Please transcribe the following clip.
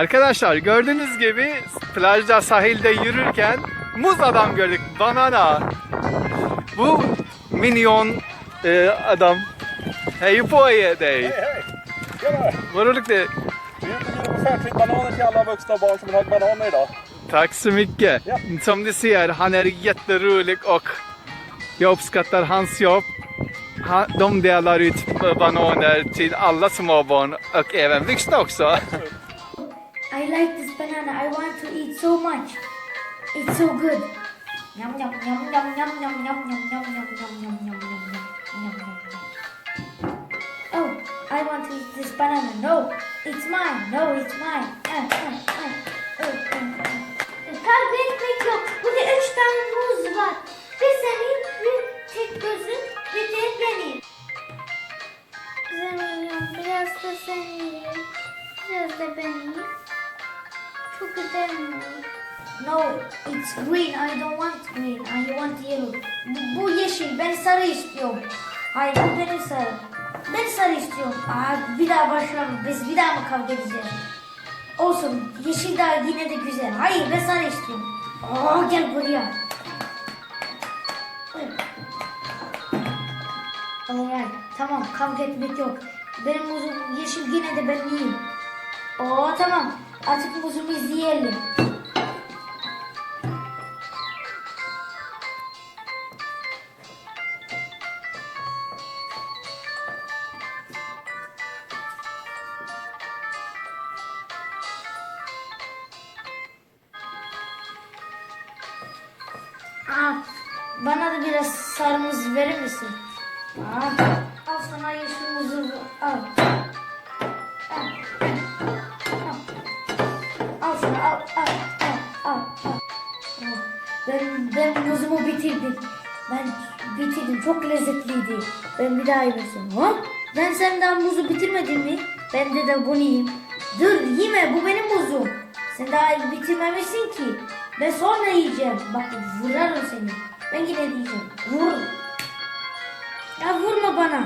Arkadaşlar gördüğünüz gibi plajda sahilde yürürken muz adam gördük. Banana. Bu minyon e, adam. Hej på er dig. Hej, hej! Tjena! Vad roligt det färdigklipp bananer till alla vuxna barn som vill ha bananer idag. Tack så mycket. Ja. Som ni ser, han är jätterolig och jag uppskattar hans jobb. Han, de delar ut bananer till alla småbarn och även vuxna också. I like this banana. I want to eat so much. It's so good. Yum yum yum yum yum yum yum yum yum yum yum yum yum yum yum yum. Oh, I want to eat this banana. No, it's mine. No, it's mine. Ah, ah, ah. Oh, oh, oh. Biraz da sen. Biraz da. Çok güzel mi? No, it's green. I don't want green. I want yellow. Bu, bu yeşil. Ben sarı istiyorum. Hayır, bu benim sarı. Ben sarı istiyorum. Aa, bir daha başlayalım. Biz bir daha mı kavga edeceğiz? Olsun. Yeşil daha yine de güzel. Hayır, ben sarı istiyorum. Aa, gel buraya. Alright, tamam. Kavga etmek yok. Benim muzum yeşil yine de ben yiyeyim. Oo, tamam. Artık muzumu izleyelim. Aa, bana da biraz sarı muz verir misin? Aa, al sana yeşil muzu. Al. Ben, ben muzumu bitirdim. Ben bitirdim. Çok lezzetliydi. Ben bir daha yemesin. Ha? Ben senden muzu bitirmedim mi? Ben de de bunu yiyeyim. Dur yeme bu benim muzum. Sen daha bitirmemişsin ki. Ben sonra yiyeceğim. Bak vurarım seni. Ben yine diyeceğim. Vur. Ya vurma bana.